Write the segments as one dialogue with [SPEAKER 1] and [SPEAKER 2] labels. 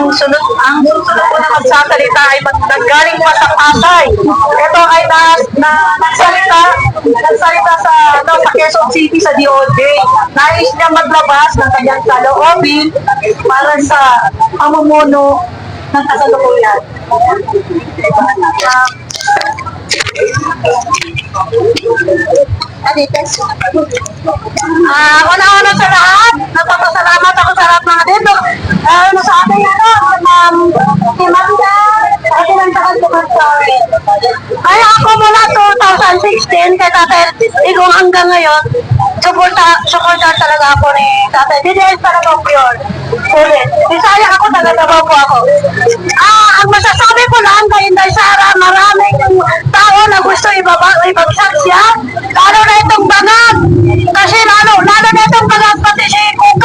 [SPEAKER 1] ang sunod, ang susunod ko na magsasalita ay nanggaling pa sa Pasay. Ito ay na, na, nagsalita, nagsalita sa, ano, sa Quezon City sa DOJ. Nais niya maglabas ng kanyang saloobin para sa pamumuno ng kasalukuyan. Ah, una-una sa lahat, napapasalamat ako sa lahat mga dito. Ano sa ating ano, um, si Manda, kasi nang tagal ko sa Kaya ako mula 2016 kay Tatay Igong hanggang ngayon, suporta, suporta talaga ako ni Tatay. DDS talaga ko yun. Ulit. Bisaya ako, talaga po ako. Ah, ang masasabi ko lang kay Inday Sara, maraming tao na gusto ibaba, ibagsak siya. Lalo na itong bangag. Kasi lalo, lalo na itong bangag pati si Kukap.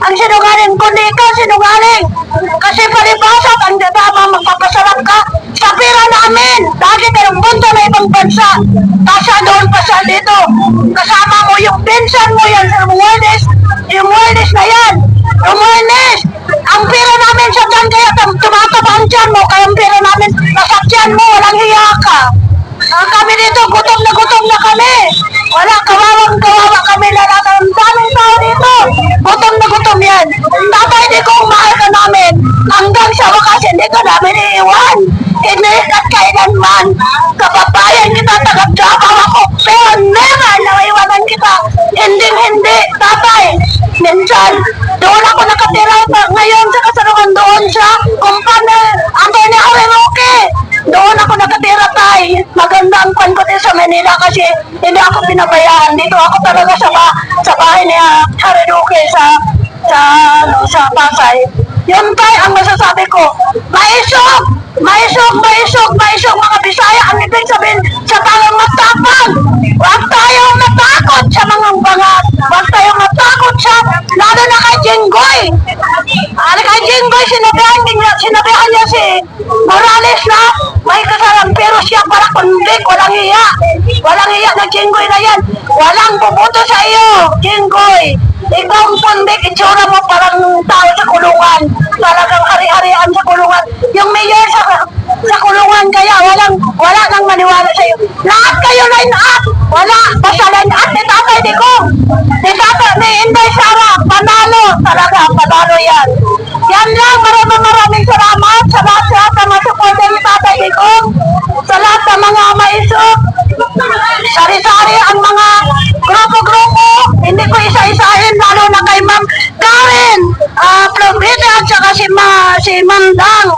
[SPEAKER 1] Ang sinungaling, kundi ikaw sinungaling. Kasi palibasat ang dadama magpapasarap ka sa pera namin. Lagi kayong punta na ibang bansa. Kasya doon, kasya dito. Kasama mo yung pinsan mo yan, yung Morales. Yung Morales na yan. Yung Morales. Ang pera namin sa dyan kaya tumataba ang tiyan mo. Kaya ang pera namin nasakyan mo. Walang hiya ka. Ah, kami dito, gutom na gutom na kami. Wala, kawawang kawawa Gutom yan. Tatay, di ko mahal ka namin. Hanggang sa wakas, hindi ka namin iiwan. Hindi at kailanman. Kababayan kita, tagad-gabaw ako. Pero never na iwanan kita. Hindi, hindi. Tatay, minsan, doon ako nakatira ngayon sa kasalukan doon siya. Kumpanya, Antonio Areroque. Doon ako nakatira tay. Maganda ang kwan ko din sa Manila kasi hindi ako pinabayaan. Dito ako talaga sa, ba sa bahay ni Areroque sa sa ano, sa Pasay. Yun tay ang masasabi ko. Maisog! Maisog, maisog, maisog mga Bisaya. Ang ibig sabihin sa talang matapang. Huwag tayong matakot sa mga bangat. Huwag tayong matakot sa, lalo na kay Jinggoy. Ano kay Jinggoy, sinabihan niya, sinabihan niya si Morales na may kasalan pero siya para kundik, walang hiya. Walang hiya na Jinggoy na yan. Walang puputo sa iyo, Jinggoy. Ikaw ang pundik, itsura mo parang tao sa kulungan. Talagang hari-harian sa kulungan. Yung mayor sa sa kulungan kaya walang wala nang maniwala sa iyo. Lahat kayo line up. Wala basta line up ni Tatay Digong. Ni Tatay ni Inday Sara, panalo talaga, panalo yan. Yan lang, maraming Ma, si Ma'am Dang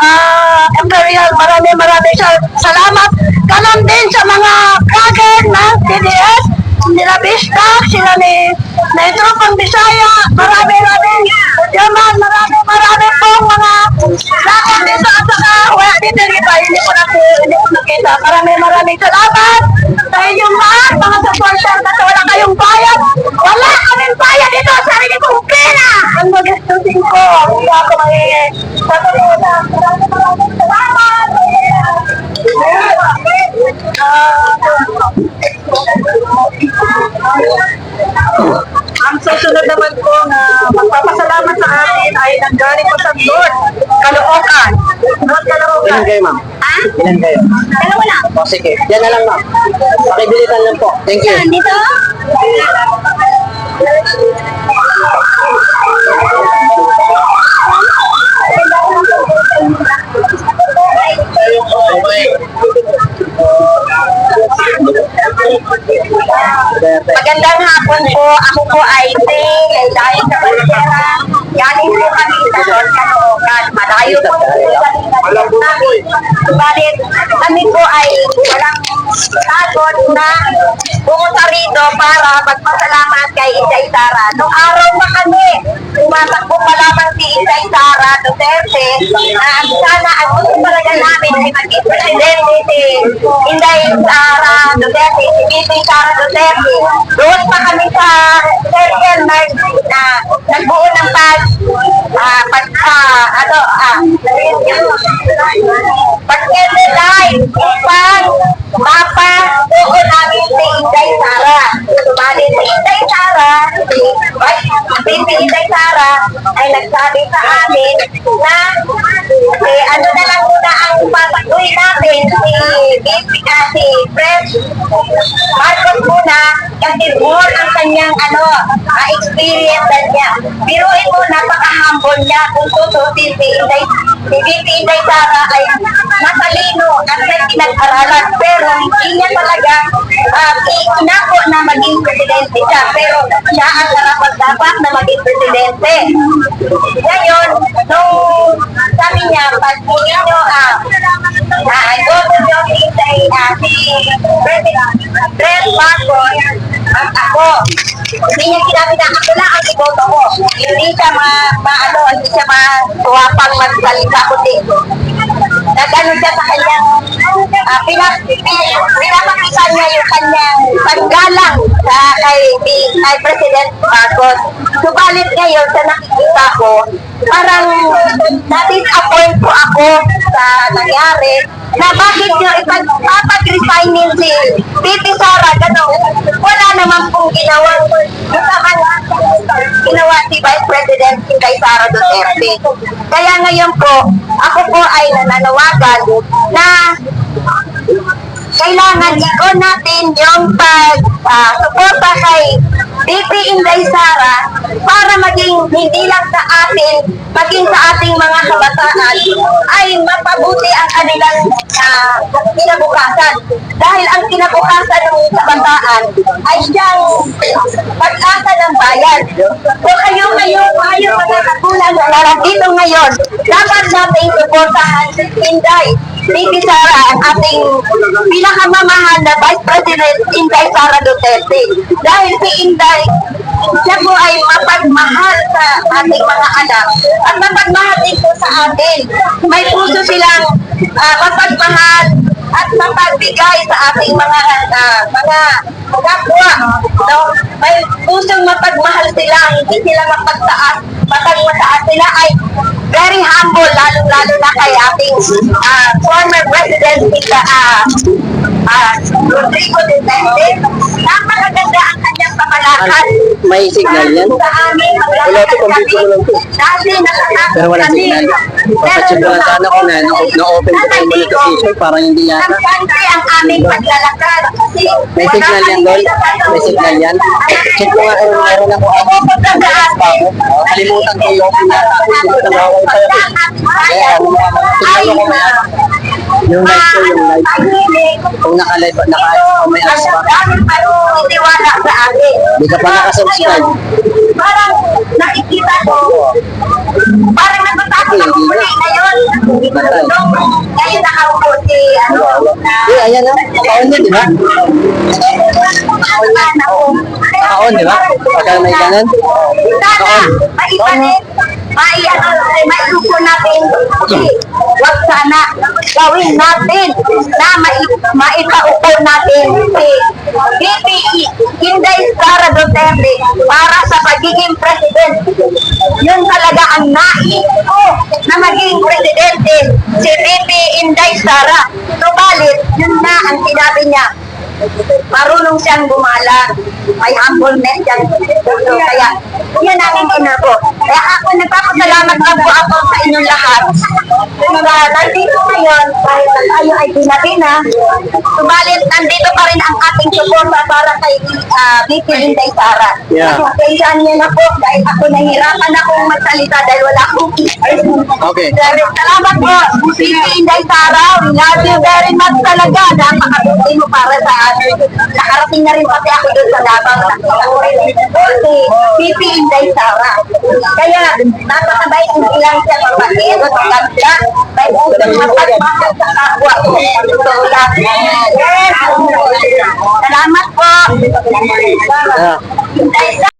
[SPEAKER 1] ah, Imperial. Maraming maraming sal- salamat. Ganon din sa mga vlogger ng TDS, nila Bistak, sila ni Tropang Bisaya. Maraming maraming yaman, maraming maraming pong mga lakot dito at saka wala dito iba. Hindi ko na nakita. Maraming maraming salamat sa inyong lahat, mga supporter magpapasalamat sa atin ay nanggaling po sa Lord, Caloocan. Lord
[SPEAKER 2] Ilan
[SPEAKER 1] Caloocan.
[SPEAKER 2] kayo, ma'am?
[SPEAKER 1] Ha?
[SPEAKER 2] Ilan kayo?
[SPEAKER 1] Dalawa lang.
[SPEAKER 2] O, sige. Yan na lang, ma'am. Pakibilitan lang po. Thank you.
[SPEAKER 1] Dito? Magandang hapon po. Ako po ay Ting, ay dahil sa Bandera. Galing po kami sa Lord Caloocan.
[SPEAKER 3] kayo po namin. Subalit, kami po ay walang sagot na pumunta rito para magpasalamat kay Inday Sara. Nung araw pa kami, tumatakbo pa lamang si Inday Sara Duterte na ang sana ang gusto talaga namin ay maging presidente si Inday Sara Duterte, si BP Sara Duterte. Doon pa kami sa nagsabi sa amin na eh, ano na lang muna ang patakbuhin natin si BP uh, si Fred Marcos muna kasi more ang kanyang ano ah, experience niya. Biruin mo, napaka-humble niya kung tutusin si Inday si BP Inday Sara ay matalino at may pinag-aralan pero hindi niya talaga uh, inako na maging presidente siya pero siya ang karapat dapat na maging presidente. Ngayon, nung sabi niya, pag hindi nyo ah, ah, go to the Inday ah, si President Fred Marcos at ako. Hindi niya sinabi na ako lang ang iboto ko. Hindi siya ma, ma ano, hindi siya matuwapang magsalita kundi nagano siya sa kanyang uh, pinap, pin- pinapakita niya yung kanyang paggalang sa kay, kay President Marcos. Subalit ngayon sa nakikita ko, parang na-disappoint po ako sa nangyari na bakit nyo ipagpapag-resignin si Titi Sara ganun. Wala naman pong ginawa. Naman ginawa si Vice President Inday Sara Duterte. Kaya ngayon po, ako po ay nananawagan na kailangan ikon natin yung pag ah, kay BP Inday Sara para maging hindi lang sa atin, maging sa ating mga kabataan ay mapabuti ang kanilang ah, kinabukasan. Dahil ang kinabukasan ng kabataan ay siyang pag-asa ng bayan. So kayo ngayon, kayo mga kagulang na narandito ngayon, dapat natin suportahan si Inday Bibi Sara, ang ating pinakamamahal na Vice President Inday Sara Duterte. Dahil si Inday, siya po ay mapagmahal sa ating mga anak at mapagmahal din po sa atin. May puso silang ah, mapagmahal at mapagbigay sa ating mga ah, mga kapwa. No? May pusong mapagmahal sila, hindi sila mapagtaas. Patag mataas sila ay very humble, lalo-lalo na kay ating ah, former President Mika uh, uh, Rodrigo Duterte. Napakaganda ang kanyang pamalakad.
[SPEAKER 2] May signal yan? Wala ito, computer ko lang ito.
[SPEAKER 3] Dati nakatakot
[SPEAKER 2] Pero
[SPEAKER 3] kami.
[SPEAKER 2] signal. Papacheck ko lang sana ko na na- na-open ko yung monetization parang hindi yata.
[SPEAKER 3] country ang aming paglalakad.
[SPEAKER 2] May
[SPEAKER 3] wala
[SPEAKER 2] signal yan,
[SPEAKER 3] pinapanood.
[SPEAKER 2] May signal yan? Check ko nga kung meron ako. Kalimutan ko yung pinaka. Hindi ko Kaya mo kung may yung live ko, yung live. Kung naka-live, naka may ads pa.
[SPEAKER 3] Hindi wala sa akin.
[SPEAKER 2] Hindi ka pa nakasubscribe.
[SPEAKER 3] Parang nakikita ko, parang nagbabago ng kulay ngayon. Nung ngayon nakaupo si, ano, na,
[SPEAKER 2] Eh, ayan na. Naka-on yan, di ba? Naka-on, di ba? Pagka may ganun.
[SPEAKER 3] Sana, maipanin, mai, ano, maisuko natin, wag sana, gawin natin, na mai, maipaupo natin si VP Inday Sara Duterte para sa pagiging president. Yun talaga ang nais ko na maging presidente si VP Inday Sara. Subalit, yun na ang sinabi niya, marunong siyang gumalang. May humbleness yan. So, kaya, yan namin inabo. Kaya ako nagpapasalamat po ako sa inyong lahat uh, nandito ngayon, kahit na tayo ay pinati na, subalit nandito pa rin ang ating suporta para kay uh, VP Inday Sara.
[SPEAKER 2] Yeah.
[SPEAKER 3] Pasensyahan niyo na po dahil ako nahihirapan akong magsalita dahil wala akong
[SPEAKER 2] Okay.
[SPEAKER 3] Salamat po, VP Inday Sara. We love you very much talaga. Napakabuti mo para sa atin. Nakarating na rin pati ako doon sa labang. Si VP Inday Sara. Kaya, napakabait ng ilang siya kapatid. Maganda. May utang mapagmahal sa kapwa. Yes. Salamat po.
[SPEAKER 2] Yeah.
[SPEAKER 3] Inday Sara.